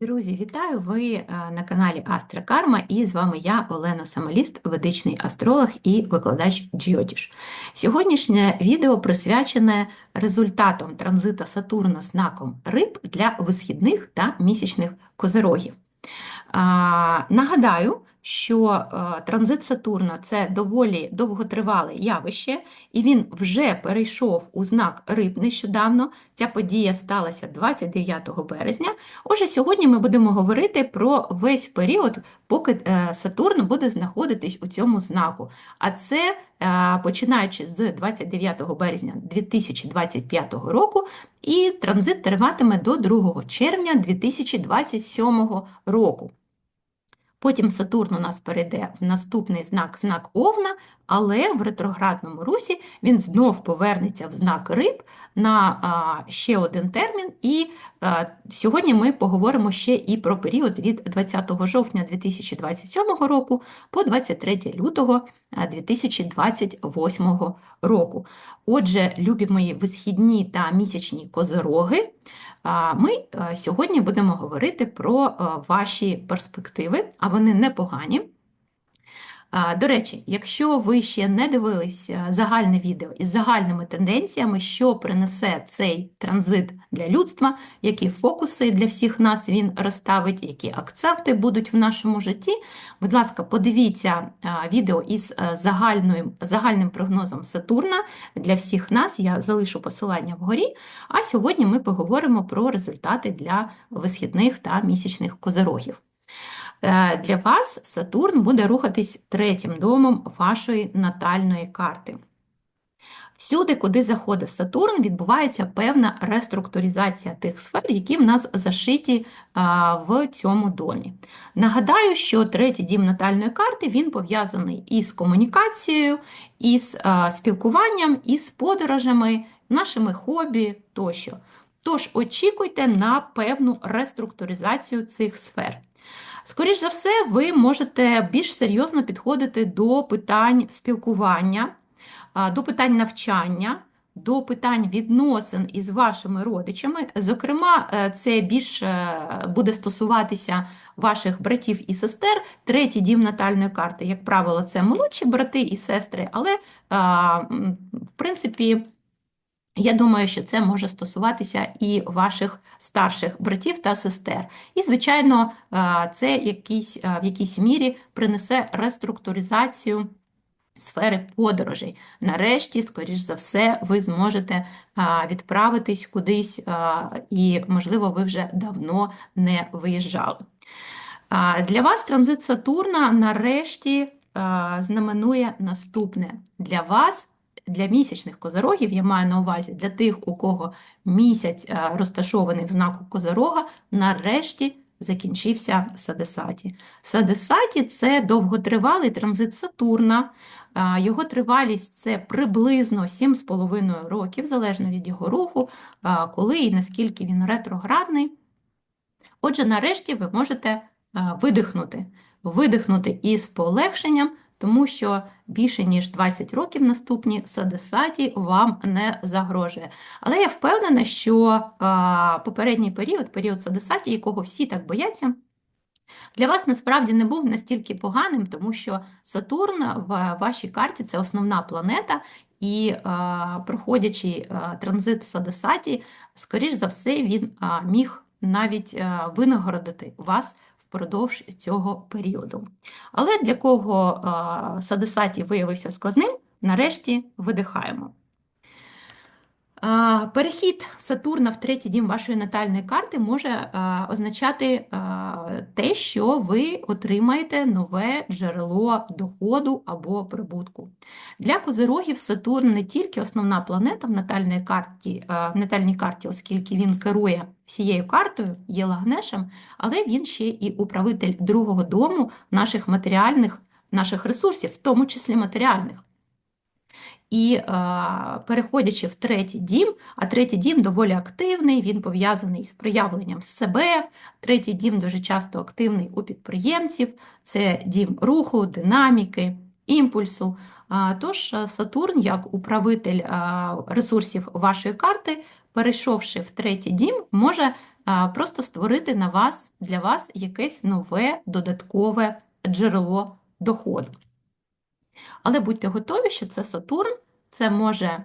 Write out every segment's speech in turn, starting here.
Друзі, вітаю! Ви е, на каналі Астра і з вами я, Олена Самоліст, ведичний астролог і викладач Джйотіш. Сьогоднішнє відео присвячене результатам транзита Сатурна знаком риб для висхідних та місячних козирогів. Нагадаю, що е, транзит Сатурна це доволі довготривале явище, і він вже перейшов у знак риб нещодавно. Ця подія сталася 29 березня. Отже, сьогодні ми будемо говорити про весь період, поки е, Сатурн буде знаходитись у цьому знаку. А це е, починаючи з 29 березня 2025 року, і транзит триватиме до 2 червня 2027 року. Потім Сатурн у нас перейде в наступний знак знак Овна, але в ретроградному русі він знов повернеться в знак риб на а, ще один термін. І а, сьогодні ми поговоримо ще і про період від 20 жовтня 2027 року по 23 лютого 2028 року. Отже, любі мої висхідні та місячні козороги, ми сьогодні будемо говорити про ваші перспективи, а вони непогані. До речі, якщо ви ще не дивились загальне відео із загальними тенденціями, що принесе цей транзит для людства, які фокуси для всіх нас він розставить, які акцепти будуть в нашому житті, будь ласка, подивіться відео із загальною, загальним прогнозом Сатурна для всіх нас. Я залишу посилання вгорі. А сьогодні ми поговоримо про результати для висхідних та місячних козирогів. Е, для вас Сатурн буде рухатись третім домом вашої натальної карти. Всюди, куди заходить Сатурн, відбувається певна реструктуризація тих сфер, які в нас зашиті в цьому домі. Нагадаю, що третій дім натальної карти він пов'язаний із комунікацією, із спілкуванням, із подорожами, нашими хобі тощо. Тож очікуйте на певну реструктуризацію цих сфер. Скоріше за все, ви можете більш серйозно підходити до питань спілкування, до питань навчання, до питань відносин із вашими родичами. Зокрема, е, це більше буде стосуватися ваших братів і сестер. Третій дім натальної карти, як правило, це молодші брати і сестри, але, в принципі, я думаю, що це може стосуватися і ваших старших братів та сестер. І, звичайно, е, це якийсь, е, в якійсь мірі принесе реструктуризацію сфери подорожей. Нарешті, скоріш за все, ви зможете е, відправитись кудись, і, можливо, ви вже давно не виїжджали. Для вас транзит Сатурна нарешті знаменує наступне. Для вас для місячних козорогів, я маю на увазі для тих, у кого місяць е, розташований в знаку козорога, нарешті закінчився Садесаті. Садесаті це довготривалий транзит Сатурна. Е, його тривалість це приблизно 7,5 років, залежно від його руху, е, коли і наскільки він ретроградний. Отже, нарешті ви можете видихнути, видихнути із полегшенням тому що більше ніж 20 років наступні Садесаті вам не загрожує. Але я впевнена, що попередній період, період Садесаті, якого всі так бояться, для вас насправді не був настільки поганим, тому що Сатурн в вашій карті це основна планета, і проходячи транзит Садесаті, скоріш за все, він міг навіть винагородити вас впродовж цього періоду. Але для кого садесаті виявився складним, нарешті видихаємо. Перехід Сатурна в третій дім вашої натальної карти може означати те, що ви отримаєте нове джерело доходу або прибутку. Для козирогів Сатурн не тільки основна планета в натальній карті, в натальній карті, оскільки він керує всією картою, є лагнешем, але він ще і управитель другого дому наших матеріальних наших ресурсів, в тому числі матеріальних. І е, переходячи в третій дім, а третій дім доволі активний, він пов'язаний з проявленням себе. Третій дім дуже часто активний у підприємців, це дім руху, динаміки, імпульсу. Тож Сатурн, як управитель ресурсів вашої карти, перейшовши в третій дім, може просто створити на вас, для вас якесь нове додаткове джерело доходу. Але будьте готові, що це Сатурн, це може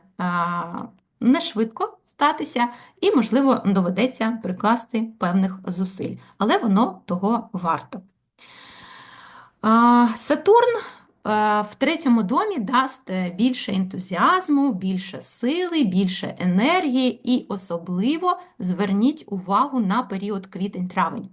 не швидко статися, і, можливо, доведеться прикласти певних зусиль, але воно того варто. Сатурн а, в третьому домі дасть більше ентузіазму, більше сили, більше енергії, і особливо зверніть увагу на період квітень-травень.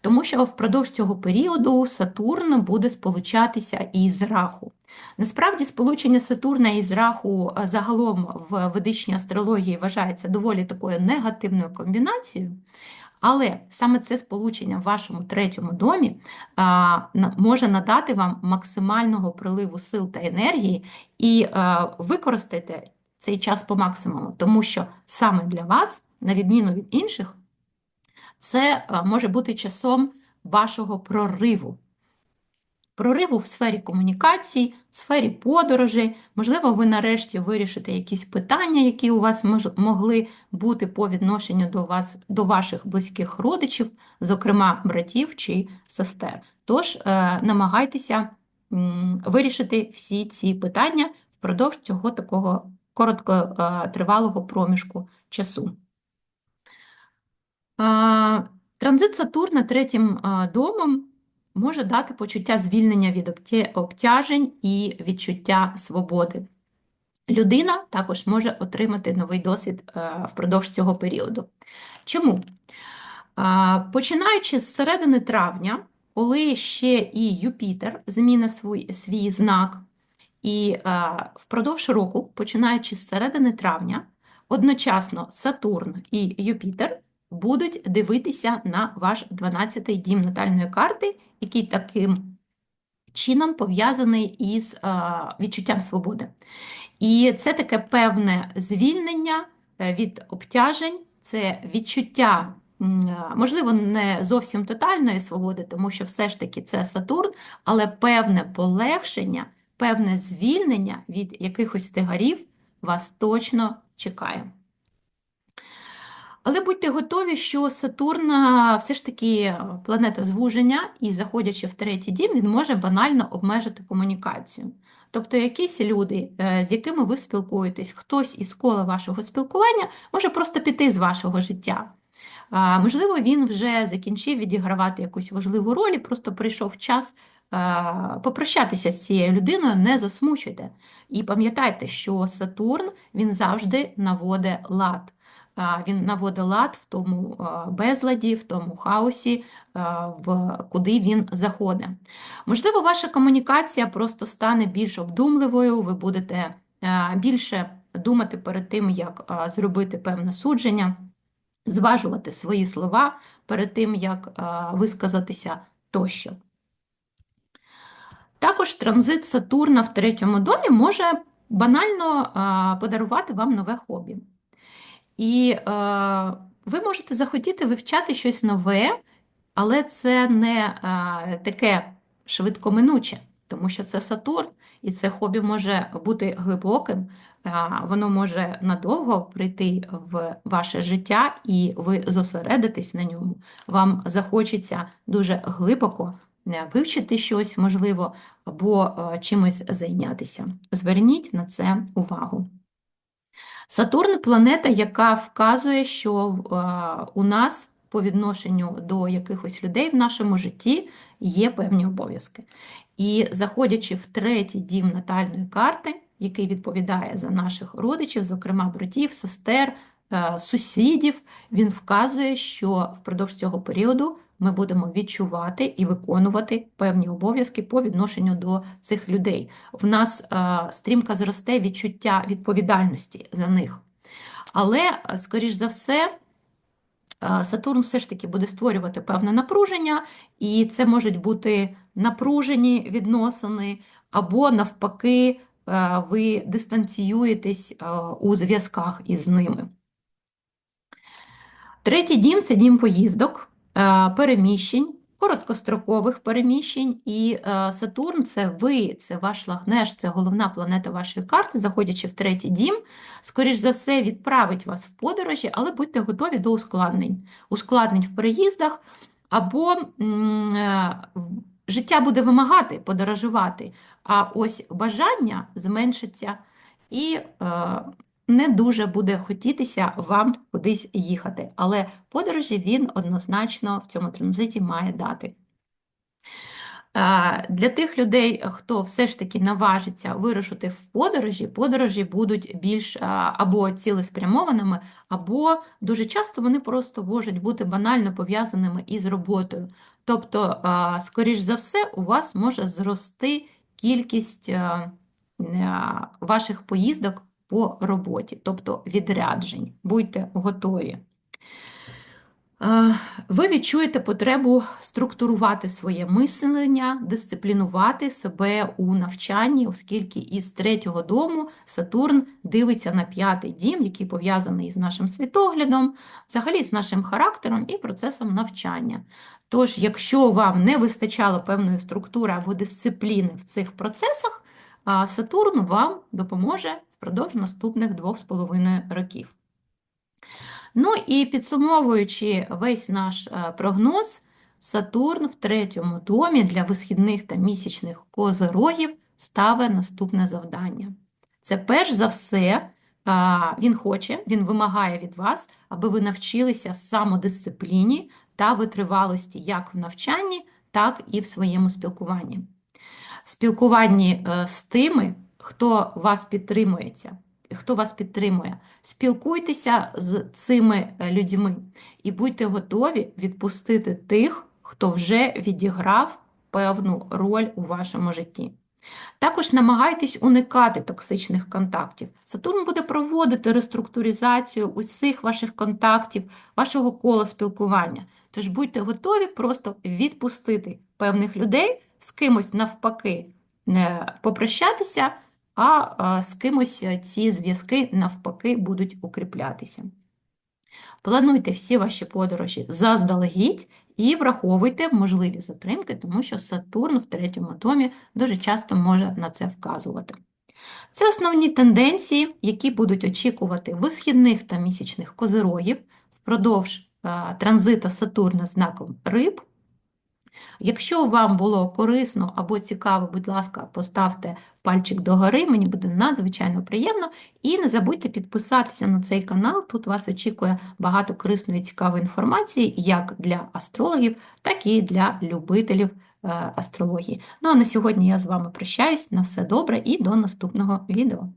Тому що впродовж цього періоду Сатурн буде сполучатися із Раху. Насправді, сполучення Сатурна із Раху загалом в ведичній астрології вважається доволі такою негативною комбінацією, але саме це сполучення в вашому третьому домі а, може надати вам максимального приливу сил та енергії і а, використайте цей час по максимуму, тому що саме для вас, на відміну від інших, це може бути часом вашого прориву. Прориву в сфері комунікацій, в сфері подорожей, можливо, ви нарешті вирішите якісь питання, які у вас могли бути по відношенню до вас, до ваших близьких родичів, зокрема братів чи сестер. Тож е, намагайтеся вирішити всі ці питання впродовж цього такого короткотривалого проміжку часу. Транзит Сатурна третім домом може дати почуття звільнення від обтяжень і відчуття свободи. Людина також може отримати новий досвід впродовж цього періоду. Чому? Починаючи з середини травня, коли ще і Юпітер зміни свій, свій знак, і впродовж року, починаючи з середини травня, одночасно Сатурн і Юпітер будуть дивитися на ваш 12-й дім натальної карти, який таким чином пов'язаний із відчуттям свободи. І це таке певне звільнення е, від обтяжень, це відчуття. Можливо, не зовсім тотальної свободи, тому що все ж таки це Сатурн, але певне полегшення, певне звільнення від якихось тигарів вас точно чекає. Але будьте готові, що Сатурн все ж таки планета звуження, і, заходячи в третій дім, він може банально обмежити комунікацію. Тобто якісь люди, е, з якими ви спілкуєтесь, хтось із кола вашого спілкування може просто піти з вашого життя. Можливо, він вже закінчив відігравати якусь важливу роль, і просто прийшов час попрощатися з цією людиною, не засмучуйте. І пам'ятайте, що Сатурн він завжди наводить лад він наводить лад в тому безладі, в тому хаосі, в куди він заходить. Можливо, ваша комунікація просто стане більш обдумливою, ви будете більше думати перед тим, як зробити певне судження, зважувати свої слова перед тим, як висказатися тощо. Також транзит Сатурна в третьому домі може банально подарувати вам нове хобі. І е, ви можете захотіти вивчати щось нове, але це не е, таке швидкоминуче, тому що це Сатурн, і це хобі може бути глибоким, е, воно може надовго прийти в ваше життя, і ви зосередитесь на ньому. Вам захочеться дуже глибоко. Вивчити щось можливо, або чимось зайнятися. Зверніть на це увагу. Сатурн планета, яка вказує, що е, у нас по відношенню до якихось людей в нашому житті є певні обов'язки. І заходячи в третій дім натальної карти, який відповідає за наших родичів, зокрема братів, сестер, е, сусідів, він вказує, що впродовж цього періоду ми будемо відчувати і виконувати певні обов'язки по відношенню до цих людей. В нас е, стрімко зросте відчуття відповідальності за них. Але, е, скоріш за все, е, Сатурн все ж таки буде створювати певне напруження, і це можуть бути напружені відносини, або, навпаки, ви дистанціюєтесь у зв'язках із ними. Третій дім це дім поїздок. Е, переміщень, короткострокових переміщень, і е, Сатурн це ви, це ваш лагнеш, це головна планета вашої карти, заходячи в третій дім, скоріш за все, відправить вас в подорожі, але будьте готові до ускладнень. Ускладнень в переїздах, або е, життя буде вимагати подорожувати, а ось бажання зменшиться і не дуже буде хотітися вам кудись їхати. Але подорожі він однозначно в цьому транзиті має дати. Для тих людей, хто все ж таки наважиться вирушити в подорожі, подорожі будуть більш або цілеспрямованими, або дуже часто вони просто можуть бути банально пов'язаними із роботою. Тобто, скоріш за все, у вас може зрости кількість е, е, ваших поїздок по роботі, тобто відряджень. Будьте готові. Е, Ви відчуєте потребу структурувати своє мислення, дисциплінувати себе у навчанні, оскільки із третього дому Сатурн дивиться на п'ятий дім, який пов'язаний з нашим світоглядом, взагалі з нашим характером і процесом навчання. Тож, якщо вам не вистачало певної структури або дисципліни в цих процесах, а Сатурн вам допоможе впродовж наступних двох з половиною років. Ну і підсумовуючи весь наш е, прогноз, Сатурн в третьому домі для висхідних та місячних козирогів ставить наступне завдання. Це перш за все, він хоче, він вимагає від вас, аби ви навчилися самодисципліні та витривалості як в навчанні, так і в своєму спілкуванні. Спілкуванні е, з тими, хто вас підтримується, хто вас підтримує, спілкуйтеся з цими е, людьми і будьте готові відпустити тих, хто вже відіграв певну роль у вашому житті. Також намагайтесь уникати токсичних контактів. Сатурн буде проводити реструктуризацію усіх ваших контактів, вашого кола спілкування. Тож будьте готові просто відпустити певних людей, з кимось навпаки не попрощатися, а з кимось е, ці зв'язки навпаки будуть укріплятися. Плануйте всі ваші подорожі заздалегідь і враховуйте можливі затримки, тому що Сатурн в третьому домі дуже часто може на це вказувати. Це основні тенденції, які будуть очікувати висхідних та місячних козирогів впродовж е, транзита Сатурна знаком Риб. Якщо вам було корисно або цікаво, будь ласка, поставте пальчик догори, мені буде надзвичайно приємно. І не забудьте підписатися на цей канал. Тут вас очікує багато корисної і цікавої інформації як для астрологів, так і для любителів е, астрології. Ну а на сьогодні я з вами прощаюсь. На все добре і до наступного відео.